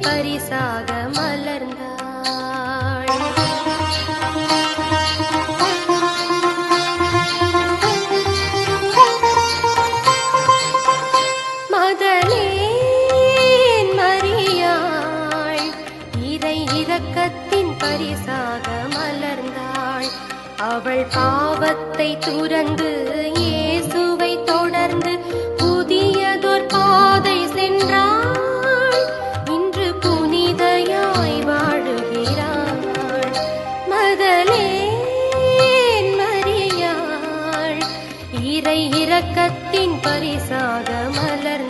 பரிசாக மலர்ந்தாள். மதலேன் மரியாள் இறை இரக்கத்தின் பரிசாக மலர்ந்தாள். அவள் பாவத்தை துறந்து மதலேன் மரியாள். இறை இரக்கத்தின் பரிசாக மலர்